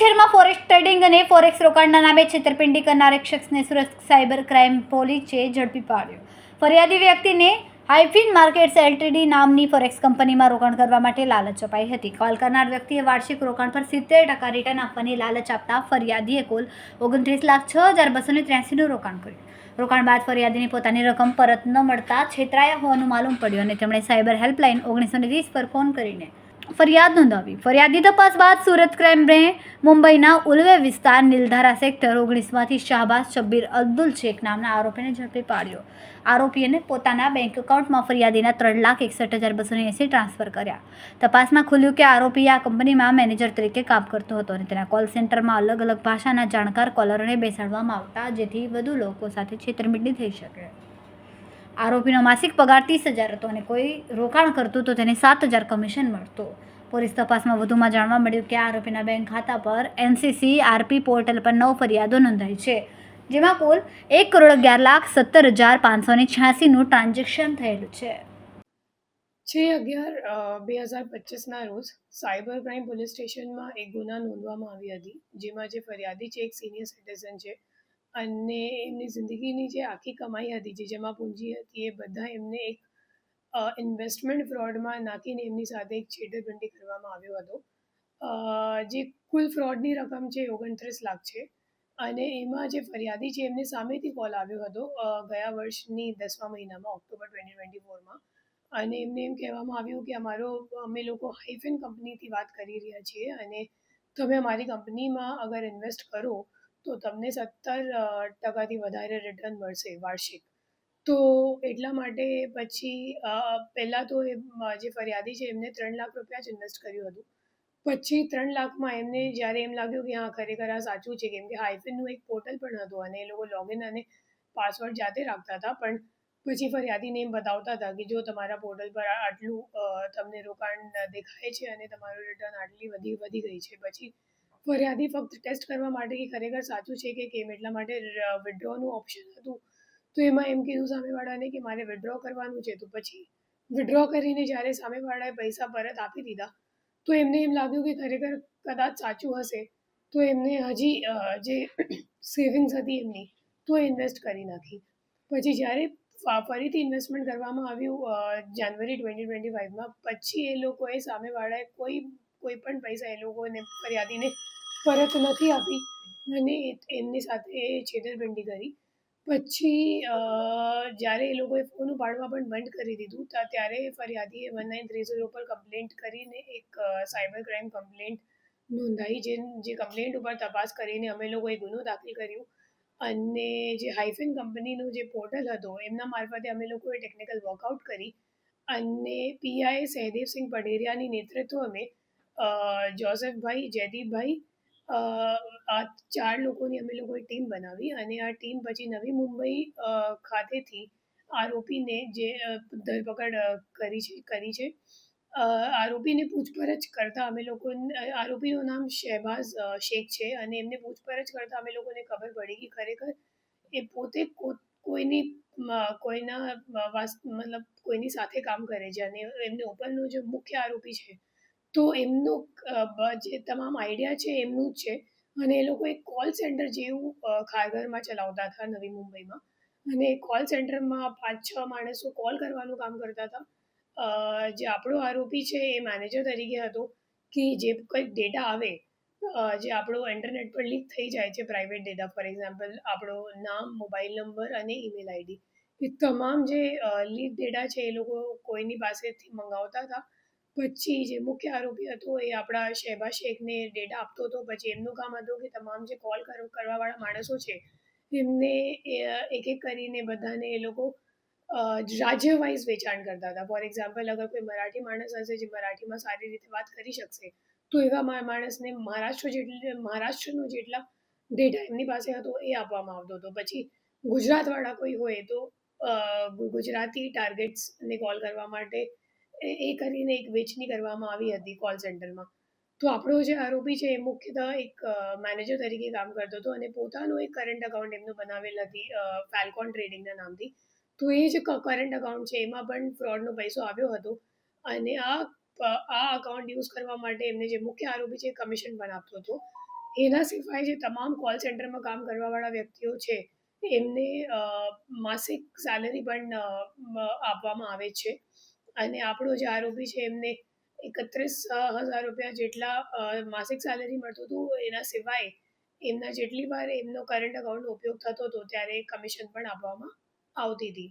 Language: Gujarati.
શહેરમાં ફોરેસ્ટ ટ્રેડિંગ અને ફોરેક્સ રોકાણના નામે છેતરપિંડી કરનાર એક શખ્સને સુરત સાયબર ક્રાઇમ પોલીસે ઝડપી પાડ્યો. ફરિયાદી વ્યક્તિને હાઇફિન માર્કેટ્સ એલટીડી નામની ફોરેક્સ કંપનીમાં રોકાણ કરવા માટે લાલચ અપાઈ હતી. કોલ કરનાર વ્યક્તિએ વાર્ષિક રોકાણ પર સિત્તેર ટકા રિટર્ન આપવાની લાલચ આપતા ફરિયાદીએ કુલ ઓગણત્રીસ લાખ છ હજાર બસો ને ત્ર્યાસીનું રોકાણ કર્યું. રોકાણ બાદ ફરિયાદીને પોતાની રકમ પરત ન મળતા છેતરાયા હોવાનું માલુમ પડ્યું અને તેમણે સાયબર હેલ્પલાઇન ઓગણીસો ને વીસ પર ફોન કરીને ફરિયાદ નોંધાવી. ફરિયાદી તપાસ બાદ સુરત ક્રાઇમ ક્રાઇમે મુંબઈના ઉલવે વિસ્તાર, નીલધારા સેક્ટર ઓગણીસમાંથી શાહબાઝ શબ્બીર અબ્દુલ શેખ નામના આરોપીને ઝડપી પાડ્યો. આરોપીએ પોતાના બેંક એકાઉન્ટમાં ફરિયાદીના ત્રણ લાખ એકસઠ હજાર બસો એંસી ટ્રાન્સફર કર્યા. તપાસમાં ખુલ્યું કે આરોપી આ કંપનીમાં મેનેજર તરીકે કામ કરતો હતો અને તેના કોલ સેન્ટરમાં અલગ અલગ ભાષાના જાણકાર કોલરોને બેસાડવામાં આવતા, જેથી વધુ લોકો સાથે છેતરમીંડી થઈ શકે. આરોપીનો માસિક પગાર ત્રીસ હજાર હતો અને કોઈ રોકાણ કરતું તો તેને સાત હજાર કમિશન મળતું. પોલીસ તપાસમાં વધુમાં જાણવા મળ્યું કે આરોપીના બેંક ખાતા પર એનસીસી, આરપી પોર્ટલ પર નવ ફરિયાદો નોંધાઈ છે, જેમાં કુલ એક કરોડ અગિયાર લાખ સત્તર હજાર પાંચસો ને છ્યાસીનું ટ્રાન્ઝેક્શન થયેલું છે. છ અગિયાર બે હજાર પચીસના રોજ સાયબર ક્રાઇમ પોલીસ સ્ટેશનમાં એક ગુના નોંધવામાં આવી હતી, જેમાં જે ફરિયાદી છે, એક સિનિયર સિટીઝન છે અને એમની જિંદગીની જે આખી કમાઈ હતી, જે જમા પૂંજી હતી, એ બધા એમને એક ઇન્વેસ્ટમેન્ટ ફ્રોડમાં નાખીને એમની સાથે એક છેતરપિંડી કરવામાં આવ્યો હતો. જે કુલ ફ્રોડની રકમ છે, ઓગણત્રીસ લાખ છે. અને એમાં જે ફરિયાદી છે, એમને સામેથી કોલ આવ્યો હતો ગયા વર્ષની દસમા મહિનામાં, ઓક્ટોબર ટ્વેન્ટી ટ્વેન્ટી ફોરમાં અને એમને એમ કહેવામાં આવ્યું કે, અમારો, અમે લોકો હાઇફિન કંપનીથી વાત કરી રહ્યા છીએ અને તમે અમારી કંપનીમાં અગર ઇન્વેસ્ટ કરો તો તમને સત્તર ટકાથી વધારે રિટર્ન મળશે વાર્ષિક. તો એટલા માટે પછી પહેલાં તો એ જે ફરિયાદી છે એમને ત્રણ લાખ રૂપિયા જ ઇન્વેસ્ટ કર્યું હતું. પછી ત્રણ લાખમાં એમને જ્યારે એમ લાગ્યું કે હા, ખરેખર આ સાચું છે, કેમ કે હાઇફિનનું એક પોર્ટલ પણ હતું અને એ લોકો લોગિન અને પાસવર્ડ જાતે રાખતા હતા. પણ પછી ફરિયાદીને એમ બતાવતા હતા કે જો તમારા પોર્ટલ પર આટલું તમને રોકાણ દેખાય છે અને તમારું રિટર્ન આટલી વધી વધી ગઈ છે. પછી ફરિયાદી ફક્ત ટેસ્ટ કરવા માટે કે ખરેખર સાચું છે કે કેમ? એટલા માટે વિડ્રોનું ઓપ્શન હતું. તો એમાં એમ કીધું સામેવાળાને કે મારે વિડ્રો કરવાનું છે તો પછી? વિડ્રો કરીને જ્યારે સામેવાળાએ પૈસા પરત આપી દીધા, તો એમને એમ લાગ્યું કે ખરેખર કદાચ સાચું હશે. તો એમને હજી જે સેવિંગ્સ હતી એમની, તો ઇન્વેસ્ટ કરી નાખી. પછી જ્યારે ફરીથી ઇન્વેસ્ટમેન્ટ કરવામાં આવ્યું જાન્યુઆરી ટ્વેન્ટી ટ્વેન્ટી ફાઇવમાં પછી એ લોકોએ સામેવાળાએ કોઈ કોઈ પણ પૈસા એ લોકોને ફરિયાદીને પરત નથી આપી અને એમની સાથે છેતરપિંડી કરી. પછી જ્યારે એ લોકોએ ફોન ઉપાડવા પણ બંધ કરી દીધું ત્યારે ફરિયાદીએ વન નાઇન થ્રી ઝીરો પર કમ્પ્લેન્ટ કરીને એક સાયબર ક્રાઇમ કમ્પ્લેન્ટ નોંધાઈ, જે જે કમ્પ્લેન્ટ ઉપર તપાસ કરીને અમે લોકોએ ગુનો દાખલ કર્યો. અને જે હાઇફિન કંપનીનું જે પોર્ટલ હતો, એમના મારફતે અમે લોકોએ ટેકનિકલ વર્કઆઉટ કરી. અને પીઆઈ સહદેવસિંહ પઢેરિયાની નેતૃત્વ અમે જોસેફભાઈ જયદીપભાઈ આ ચાર લોકોની અમે લોકોએ ટીમ બનાવી અને આ ટીમ પછી નવી મુંબઈ ખાતેથી આરોપીને જે ધરપકડ કરી છે કરી છે. આરોપીને પૂછપરછ કરતા અમે લોકો આરોપીનું નામ શહેબાઝ શેખ છે અને એમને પૂછપરછ કરતા અમે લોકોને ખબર પડી કે ખરેખર એ પોતે કોઈની કોઈના મતલબ કોઈની સાથે કામ કરે છે અને એમને ઉપરનો જે મુખ્ય આરોપી છે તો એમનું જે તમામ આઈડિયા છે એમનું જ છે. અને એ લોકો એક કોલ સેન્ટર જેવું ખારઘરમાં ચલાવતા હતા નવી મુંબઈમાં. અને કોલ સેન્ટરમાં પાંચ, છ માણસો કોલ કરવાનું કામ કરતા હતા. જે આપણો આરોપી છે એ મેનેજર તરીકે હતો કે જે કંઈક ડેટા આવે જે આપણો ઇન્ટરનેટ પર લીક થઈ જાય છે પ્રાઇવેટ ડેટા ફોર એક્ઝામ્પલ આપણો નામ મોબાઈલ નંબર અને ઈમેલ આઈડી એ તમામ જે લીક ડેટા છે એ લોકો કોઈની પાસેથી મંગાવતા હતા. પછી જે મુખ્ય આરોપી હતો એ આપણા શહેબા શેખને ડેટા આપતો હતો. પછી એમનું કામ હતું કે તમામ જે કોલ કરવાવાળા માણસો છે, એમને એક એક કરીને બધાને એ લોકો રાજ્ય વાઇઝ વેચાણ કરતા હતા. ફોર એક્ઝામ્પલ અગર કોઈ મરાઠી માણસ હશે જે મરાઠીમાં સારી રીતે વાત કરી શકશે, તો એવા માણસને મહારાષ્ટ્ર જેટલી, મહારાષ્ટ્રનો જેટલા ડેટા એમની પાસે હતો એ આપવામાં આવતો હતો. પછી ગુજરાતવાળા કોઈ હોય તો ગુજરાતી ટાર્ગેટ્સને કોલ કરવા માટે એ કરીને એક વેચણી કરવામાં આવી હતી કોલ સેન્ટરમાં તો આપણો જે આરોપી છે એ મુખ્યતઃ એક મેનેજર તરીકે કામ કરતો હતો અને પોતાનું એક કરંટ અકાઉન્ટ એમનું બનાવેલ હતી ફેલ્કોન ટ્રેડિંગના નામથી. તો એ જે કરંટ અકાઉન્ટ છે એમાં પણ ફ્રોડનો પૈસો આવ્યો હતો અને આ આ અકાઉન્ટ યુઝ કરવા માટે એમને જે મુખ્ય આરોપી છે કમિશન પણ આપતો હતો. એના સિવાય જે તમામ કોલ સેન્ટરમાં કામ કરવાવાળા વ્યક્તિઓ છે એમને માસિક સેલરી પણ આપવામાં આવે છે. અને આપણો જે આરોપી છે એમને એકત્રીસ હજાર રૂપિયા જેટલા માસિક સેલેરી મળતું હતું એના સિવાય એમના જેટલી વાર એમનો કરંટ અકાઉન્ટનો ઉપયોગ થતો હતો ત્યારે કમિશન પણ આપવામાં આવતી હતી.